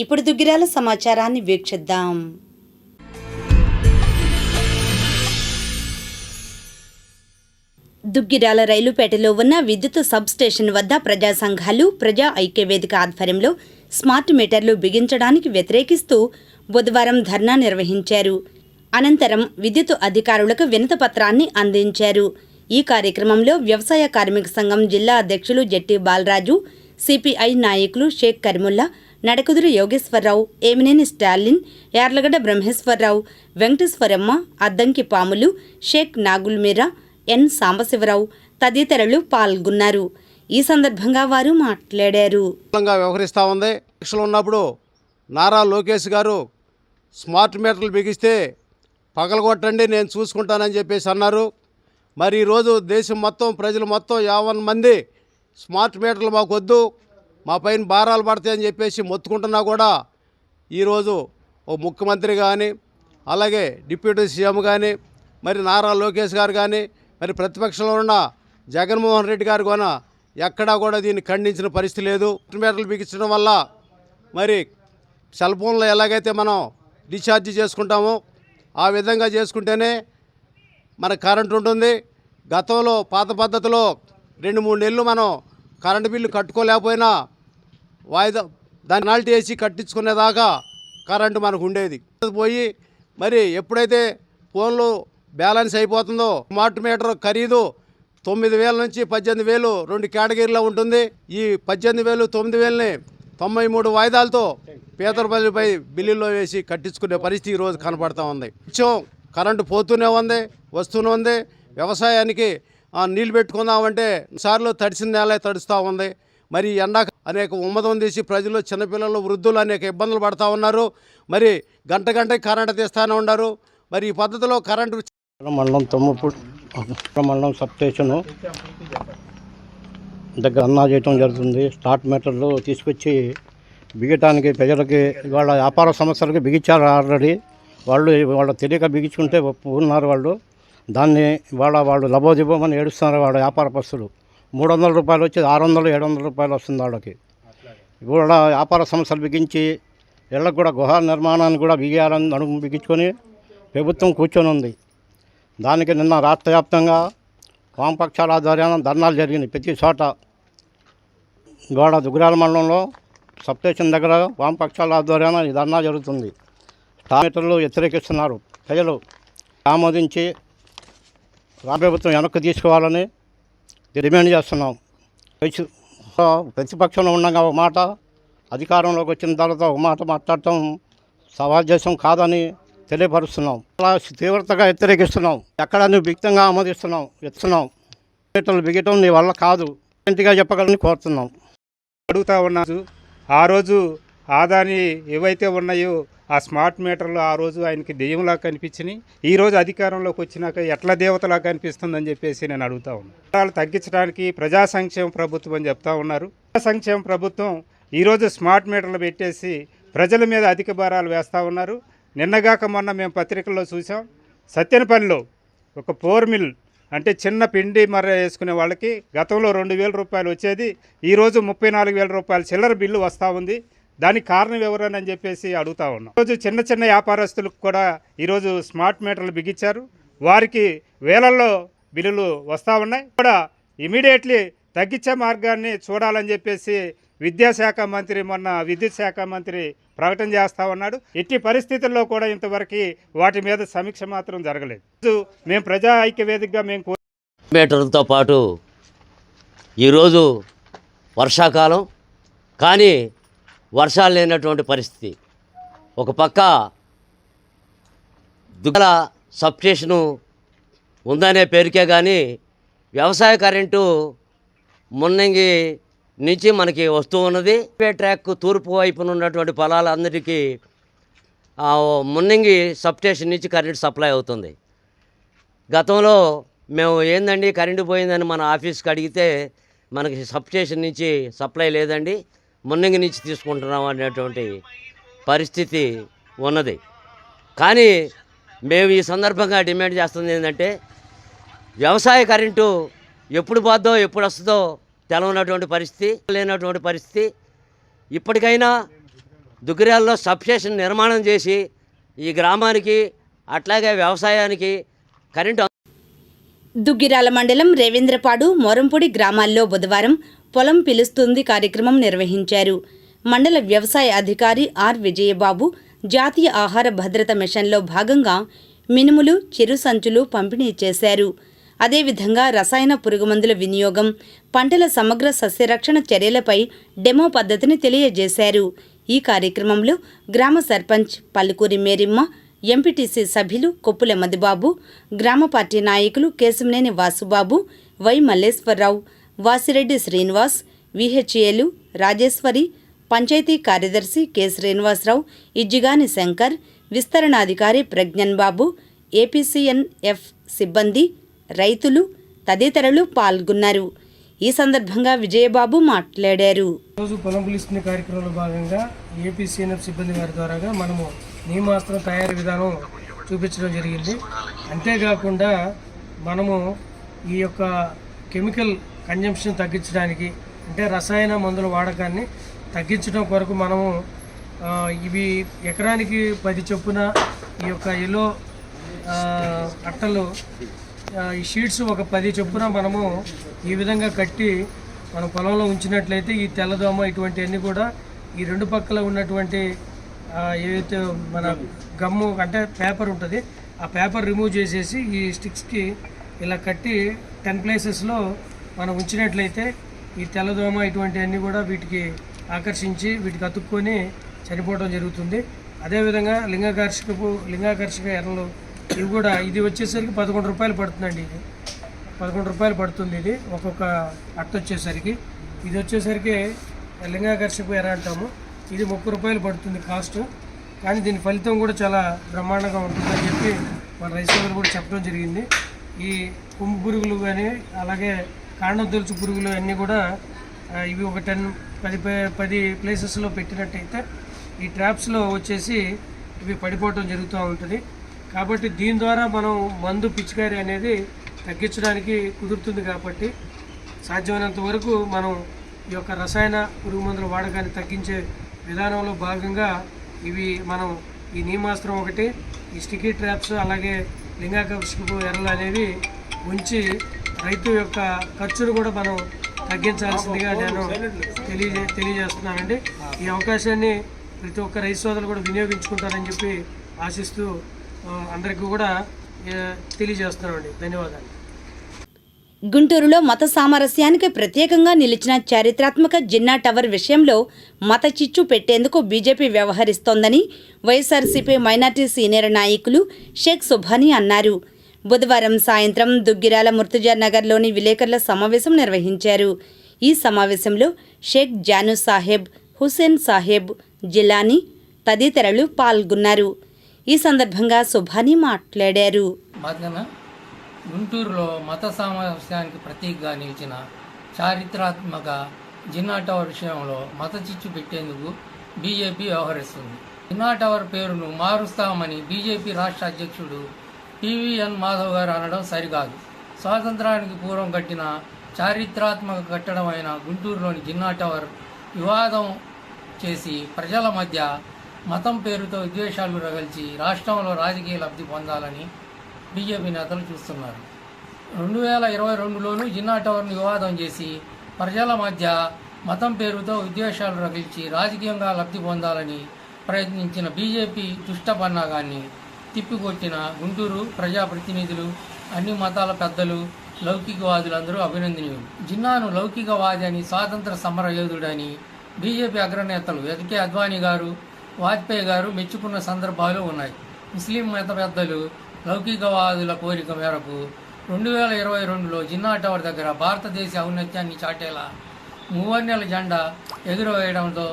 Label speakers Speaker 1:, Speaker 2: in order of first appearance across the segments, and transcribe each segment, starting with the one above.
Speaker 1: ఇప్పుడు దుగ్గిరాల సమాచారాన్ని వీక్షిద్దాం. దుగ్గిరాల రైలుపేటలో ఉన్న విద్యుత్ సబ్ స్టేషన్ వద్ద ప్రజా సంఘాలు ప్రజా ఐక్యవేదిక ఆధ్వర్యంలో స్మార్ట్ మీటర్లు బిగించడానికి వ్యతిరేకిస్తూ బుధవారం ధర్నా నిర్వహించారు. అనంతరం విద్యుత్ అధికారులకు వినతపత్రాన్ని అందించారు. ఈ కార్యక్రమంలో వ్యవసాయ కార్మిక సంఘం జిల్లా అధ్యక్షులు జట్టి బాలరాజు సిపిఐ నాయకులు షేక్ కరిముల్లా నడకుదురు యోగేశ్వరరావు ఏమినేని స్టాలిన్ యార్లగడ్డ బ్రహ్మేశ్వరరావు వెంకటేశ్వరమ్మ అద్దంకి పాములు షేక్ నాగుల్మీరా ఎన్ సాంబశివరావు తదితరులు పాల్గొన్నారు. ఈ సందర్భంగా వారు మాట్లాడారు.
Speaker 2: వ్యవహరిస్తూ ఉంది. ఉన్నప్పుడు నారా లోకేష్ గారు స్మార్ట్ మీటర్లు బిగిస్తే పగలగొట్టండి నేను చూసుకుంటానని చెప్పేసి అన్నారు. మరి ఈరోజు దేశం మొత్తం ప్రజలు మొత్తం యావన్ మంది స్మార్ట్ మీటర్లు మాకొద్దు. మా పైన భారాలు పడతాయని చెప్పేసి మొత్తుకుంటున్నా కూడా ఈరోజు ఓ ముఖ్యమంత్రి కానీ అలాగే డిప్యూటీ సీఎం కానీ మరి నారా లోకేష్ గారు కానీ మరి ప్రతిపక్షంలో ఉన్న జగన్మోహన్ రెడ్డి గారు కూడా ఎక్కడా కూడా దీన్ని ఖండించిన పరిస్థితి లేదు. మీటర్లు బిగించడం వల్ల మరి సెల్ ఫోన్లో ఎలాగైతే మనం రీఛార్జ్ చేసుకుంటామో ఆ విధంగా చేసుకుంటేనే మన కరెంట్ ఉంటుంది. గతంలో పాత పద్ధతిలో రెండు మూడు నెలలు మనం కరెంటు బిల్లు కట్టుకోలేకపోయినా వాయిదా దాన్ని పెనాల్టీ వేసి కట్టించుకునేదాకా కరెంటు మనకు ఉండేది. పోయి మరి ఎప్పుడైతే ఫోన్లో బ్యాలెన్స్ అయిపోతుందో స్మార్ట్ మీటర్ ఖరీదు తొమ్మిది వేల నుంచి పద్దెనిమిది వేలు రెండు కేటగిరీలో ఉంటుంది. ఈ పద్దెనిమిది వేలు తొమ్మిది వేలని తొంభై మూడు వాయిదాలతో పేదరపల్లిపై బిల్లుల్లో వేసి కట్టించుకునే పరిస్థితి ఈరోజు కనపడతా ఉంది. నిత్యం కరెంటు పోతూనే ఉంది వస్తూనే ఉంది. వ్యవసాయానికి నీళ్ళు పెట్టుకుందామంటే సార్లు తడిసిన నేల తడుస్తూ ఉంది. మరి ఎండా అనేక ఉమ్మదం తీసి ప్రజలు చిన్నపిల్లలు వృద్ధులు అనేక ఇబ్బందులు పడతా ఉన్నారు. మరి గంట గంటకి కరెంటు తీస్తూనే ఉన్నారు. మరి ఈ పద్ధతిలో కరెంటు
Speaker 3: మండలం తొమ్మపూడి మండలం సబ్ స్టేషను దగ్గర అన్నా చేయటం జరుగుతుంది. స్టార్ట్ మీటర్లు తీసుకొచ్చి బిగటానికి ప్రజలకి వాళ్ళ వ్యాపార సమస్యలకి బిగించారు ఆల్రెడీ. వాళ్ళు వాళ్ళ తెలియక బిగించుకుంటే ఉన్నారు వాళ్ళు. దాన్ని వాళ్ళ వాళ్ళు లబోదిబోమని ఏడుస్తున్నారు వాళ్ళ వ్యాపార పస్తులు మూడు వందల రూపాయలు వచ్చి ఆరు వందలు ఏడు వందల రూపాయలు వస్తుంది వాళ్ళకి కూడా వ్యాపార సంస్థలు బిగించి ఇళ్ళకు కూడా గృహ నిర్మాణాన్ని కూడా బిగియాలని అడుగు బిగించుకొని ప్రభుత్వం కూర్చొని ఉంది. దానికి నిన్న రాష్ట్ర వ్యాప్తంగా వామపక్షాల ఆధ్వర్యాన ధర్నాలు జరిగినాయి. ప్రతి చోట గోడ దుగ్గురాల మండలంలో సబ్స్టేషన్ దగ్గర వామపక్షాల ఆధ్వర్యాన ఈ ధర్నా జరుగుతుంది. టామీటర్లు వ్యతిరేకిస్తున్నారు. ప్రజలు ఆమోదించి రాష్ట్ర ప్రభుత్వం వెనక్కి తీసుకోవాలని డిమాండ్ చేస్తున్నాం. ప్రతి- ప్రతిపక్షంలో ఉండగా ఒక మాట అధికారంలోకి వచ్చిన తర్వాత ఒక మాట మాట్లాడటం సమాజం కాదని తెలియపరుస్తున్నాం. అలా తీవ్రతగా వ్యతిరేకిస్తున్నాం. ఎక్కడ నువ్వు వ్యక్తంగా ఆమోదిస్తున్నాం ఇస్తున్నాం బిగటలు బిగటం నీ వల్ల కాదు. ఇంటిగా చెప్పగలని కోరుతున్నాం.
Speaker 4: అడుగుతా ఉన్నాను ఆ రోజు ఆదాని ఏవైతే ఉన్నాయో ఆ స్మార్ట్ మీటర్లు ఆ రోజు ఆయనకి దెయ్యంలా కనిపించినాయి. ఈరోజు అధికారంలోకి వచ్చినాక ఎట్లా దేవతలా కనిపిస్తుందని చెప్పేసి నేను అడుగుతా ఉన్నాను తగ్గించడానికి ప్రజా సంక్షేమ ప్రభుత్వం అని చెప్తా ఉన్నారు. ప్రజా సంక్షేమ ప్రభుత్వం ఈరోజు స్మార్ట్ మీటర్లు పెట్టేసి ప్రజల మీద అధిక భారాలు వేస్తూ ఉన్నారు. నిన్నగాక మొన్న మేము పత్రికల్లో చూసాం సత్యనపల్లిలో ఒక పోర్ మిల్ అంటే చిన్న పిండి మర్ర వేసుకునే వాళ్ళకి గతంలో రెండు వేల రూపాయలు వచ్చేది. ఈరోజు ముప్పై నాలుగు వేల రూపాయల చిల్లర బిల్లు వస్తూ ఉంది. దానికి కారణం ఎవరని అని చెప్పేసి అడుగుతా ఉన్నాం. ఈరోజు చిన్న చిన్న వ్యాపారస్తులకు కూడా ఈరోజు స్మార్ట్ మీటర్లు బిగించారు. వారికి వేలల్లో బిల్లులు వస్తూ ఉన్నాయి. కూడా ఇమీడియట్లీ తగ్గించే మార్గాన్ని చూడాలని చెప్పేసి విద్యాశాఖ మంత్రి మొన్న విద్యుత్ శాఖ మంత్రి ప్రకటన చేస్తా ఉన్నాడు. ఎట్టి పరిస్థితుల్లో కూడా ఇంతవరకు వాటి మీద సమీక్ష మాత్రం జరగలేదు. మేము ప్రజా ఐక్య వేదికగా మేము కో-
Speaker 5: మీటర్లతో పాటు ఈరోజు వర్షాకాలం కానీ వర్షాలు లేనటువంటి పరిస్థితి. ఒక పక్క దుగ్గల సబ్స్టేషను ఉందనే పేరుకే కానీ వ్యవసాయ కరెంటు మున్నంగి నుంచి మనకి వస్తూ ఉన్నది. ట్రాక్ తూర్పు వైపున ఉన్నటువంటి పొలాలందరికీ మున్నంగి సబ్స్టేషన్ నుంచి కరెంటు సప్లై అవుతుంది. గతంలో మేము ఏందండి కరెంటు పోయిందని మన ఆఫీస్కి అడిగితే మనకి సబ్స్టేషన్ నుంచి సప్లై లేదండి. మున్నంగి నుంచి తీసుకుంటున్నాం అనేటువంటి పరిస్థితి ఉన్నది. కానీ మేము ఈ సందర్భంగా డిమాండ్ చేస్తుంది ఏంటంటే వ్యవసాయ కరెంటు ఎప్పుడు పోద్దో ఎప్పుడు వస్తుందో తెలవనటువంటి పరిస్థితి లేనటువంటి పరిస్థితి. ఇప్పటికైనా దుగ్గిరాల్లో సబ్స్టేషన్ నిర్మాణం చేసి ఈ గ్రామానికి అట్లాగే వ్యవసాయానికి కరెంటు
Speaker 1: దుగ్గిరాల మండలం రేవేంద్రపాడు మొరంపొడి గ్రామాల్లో బుధవారం పొలం పిలుస్తుంది కార్యక్రమం నిర్వహించారు. మండల వ్యవసాయ అధికారి ఆర్ విజయబాబు జాతీయ ఆహార భద్రత మిషన్లో భాగంగా మినుములు చిరు సంచులు పంపిణీ చేశారు. అదేవిధంగా రసాయన పురుగుమందుల వినియోగం పంటల సమగ్ర సస్యరక్షణ చర్యలపై డెమో పద్ధతిని తెలియజేశారు. ఈ కార్యక్రమంలో గ్రామ సర్పంచ్ పల్లుకూరి మేరిమ్మ ఎంపీటీసీ సభ్యులు కొప్పుల మదిబాబు గ్రామ పార్టీ నాయకులు కేశంనేని వాసుబాబు వై మల్లేశ్వరరావు వాసిరెడ్డి శ్రీనివాస్ విహెచ్ఏలు రాజేశ్వరి పంచాయతీ కార్యదర్శి కె శ్రీనివాసరావు ఇజ్జిగాని శంకర్ విస్తరణాధికారి ప్రజ్ఞన్ బాబు ఏపీసీఎన్ఎఫ్ సిబ్బంది రైతులు తదితరులు పాల్గొన్నారు. ఈ సందర్భంగా విజయబాబు మాట్లాడారు.
Speaker 6: రోజు పొలం పిలుస్తున్న కార్యక్రమంలో భాగంగా ఏపీసీఎన్ఎఫ్ సిబ్బంది వారి ద్వారాగా మనము నియమాస్త్రం తయారీ విధానం చూపించడం జరిగింది. అంతేకాకుండా మనము ఈ యొక్క కెమికల్ కన్జంప్షన్ తగ్గించడానికి అంటే రసాయన మందుల వాడకాన్ని తగ్గించడం కొరకు మనము ఇవి ఎకరానికి పది చొప్పున ఈ యొక్క ఎల్లో అట్టలు ఈ షీట్స్ ఒక పది చొప్పున మనము ఈ విధంగా కట్టి మన పొలంలో ఉంచినట్లయితే ఈ తెల్లదోమ ఇటువంటివన్నీ కూడా ఈ రెండు పక్కల ఉన్నటువంటి ఏవైతే మన గమ్ము అంటే పేపర్ ఉంటుంది ఆ పేపర్ రిమూవ్ చేసేసి ఈ స్టిక్స్కి ఇలా కట్టి టెన్ ప్లేసెస్లో మనం ఉంచినట్లయితే ఈ తెల్లదోమ ఇటువంటివన్నీ కూడా వీటికి ఆకర్షించి వీటికి అతుక్కొని చనిపోవడం జరుగుతుంది. అదేవిధంగా లింగాకర్షకపు లింగాకర్షక ఎర్రలు ఇవి కూడా ఇది వచ్చేసరికి పదకొండు రూపాయలు పడుతుందండి ఇది. పదకొండు రూపాయలు పడుతుంది ఇది. ఒక్కొక్క అట్ట వచ్చేసరికి. ఇది వచ్చేసరికి లింగాకర్షకు ఎర్ర అంటాము. ఇది ముప్పై రూపాయలు పడుతుంది కాస్ట్. కానీ దీని ఫలితం కూడా చాలా బ్రహ్మాండంగా ఉంటుందని చెప్పి మన రైతులు కూడా చెప్పడం జరిగింది. ఈ కుంభు పురుగులు కానీ అలాగే కాండం తొలుచు పురుగులు అన్నీ కూడా ఇవి ఒక టెన్ పది పది ప్లేసెస్లో పెట్టినట్టయితే ఈ ట్రాప్స్లో వచ్చేసి ఇవి పడిపోవటం జరుగుతూ ఉంటుంది. కాబట్టి దీని ద్వారా మనం మందు పిచికారి అనేది తగ్గించడానికి కుదురుతుంది కాబట్టి సాధ్యమైనంత వరకు మనం ఈ యొక్క రసాయన పురుగు మందుల వాడకాన్ని తగ్గించే విధానంలో భాగంగా ఇవి మనం ఈ నీమాస్త్రం ఒకటి ఈ స్టికీ ట్రాప్స్ అలాగే లింగాకర్షకు ఎర్రలు అనేవి ఉంచి రైతు యొక్క ఖర్చును కూడా మనం తగ్గించాల్సిందిగా నేను తెలియజే తెలియజేస్తున్నానండి. ఈ అవకాశాన్ని ప్రతి ఒక్క రైతు సోదరులు కూడా వినియోగించుకుంటారని చెప్పి ఆశిస్తూ అందరికీ కూడా తెలియజేస్తున్నామండి. ధన్యవాదాలు.
Speaker 1: గుంటూరులో మత సామరస్యానికి ప్రత్యేకంగా నిలిచిన చారిత్రాత్మక జిన్నా టవర్ విషయంలో మత చిచ్చు పెట్టేందుకు బీజేపీ వ్యవహరిస్తోందని వైఎస్ఆర్సీపీ మైనార్టీ సీనియర్ నాయకులు షేక్ సుభానీ అన్నారు. బుధవారం సాయంత్రం దుగ్గిరాల ముర్తుజా నగర్లోని విలేకరుల సమావేశం నిర్వహించారు. ఈ సమావేశంలో షేక్ జాను సాహెబ్ హుసేన్ సాహెబ్ జిలానీ తదితరులు పాల్గొన్నారు. ఈ సందర్భంగా సుభాని మాట్లాడారు.
Speaker 7: గుంటూరులో మత సామరస్యానికి ప్రతీకగా నిలిచిన చారిత్రాత్మక జిన్నా టవర్ విషయంలో మత చిచ్చు పెట్టేందుకు బీజేపీ వ్యవహరిస్తుంది. జిన్నా టవర్ పేరును మారుస్తామని బీజేపీ రాష్ట్ర అధ్యక్షుడు పివిఎన్ మాధవ్ గారు అనడం సరికాదు. స్వాతంత్రానికి పూర్వం కట్టిన చారిత్రాత్మక కట్టడం అయిన గుంటూరులోని జిన్నా టవర్ వివాదం చేసి ప్రజల మధ్య మతం పేరుతో విద్వేషాలు రగల్చి రాష్ట్రంలో రాజకీయ లబ్ధి పొందాలని బీజేపీ నేతలు చూస్తున్నారు. రెండు వేల ఇరవై రెండులోనూ జిన్నా టవర్ను వివాదం చేసి ప్రజల మధ్య మతం పేరుతో విద్వేషాలు రగిల్చి రాజకీయంగా లబ్ధి పొందాలని ప్రయత్నించిన బీజేపీ దుష్ట పన్నాగాన్ని తిప్పికొట్టిన గుంటూరు ప్రజాప్రతినిధులు అన్ని మతాల పెద్దలు లౌకికవాదులందరూ అభినందనీయులు. జిన్నాను లౌకికవాది అని స్వాతంత్ర సమర యోధుడని బీజేపీ అగ్రనేతలు ఎన్కే అద్వానీ గారు వాజ్పేయి గారు మెచ్చుకున్న సందర్భాలు ఉన్నాయి. ముస్లిం మత పెద్దలు లౌకికవాదుల కోరిక మేరకు రెండు వేల ఇరవై రెండులో జిన్నా టవర్ దగ్గర భారతదేశ ఔన్నత్యాన్ని చాటేలా మూవర్ణెల జెండా ఎగురవేయడంతో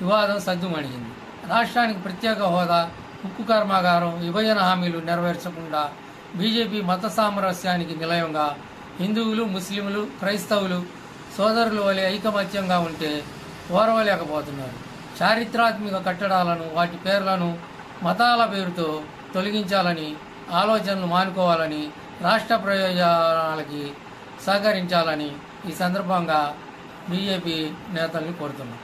Speaker 7: వివాదం సద్దుమణిగింది. రాష్ట్రానికి ప్రత్యేక హోదా ఉక్కు కర్మాగారం విభజన హామీలు నెరవేర్చకుండా బీజేపీ మత సామరస్యానికి నిలయంగా హిందువులు ముస్లింలు క్రైస్తవులు సోదరుల వలె ఐకమత్యంగా ఉంటే ఓర్వలేకపోతున్నారు. చారిత్రాత్మక కట్టడాలను వాటి పేర్లను మతాల పేరుతో తొలగించాలని ఆలోచనలు మానుకోవాలని రాష్ట్ర ప్రయోజనాలకి సహకరించాలని ఈ సందర్భంగా బీజేపీ నేతల్ని కోరుతున్నాం.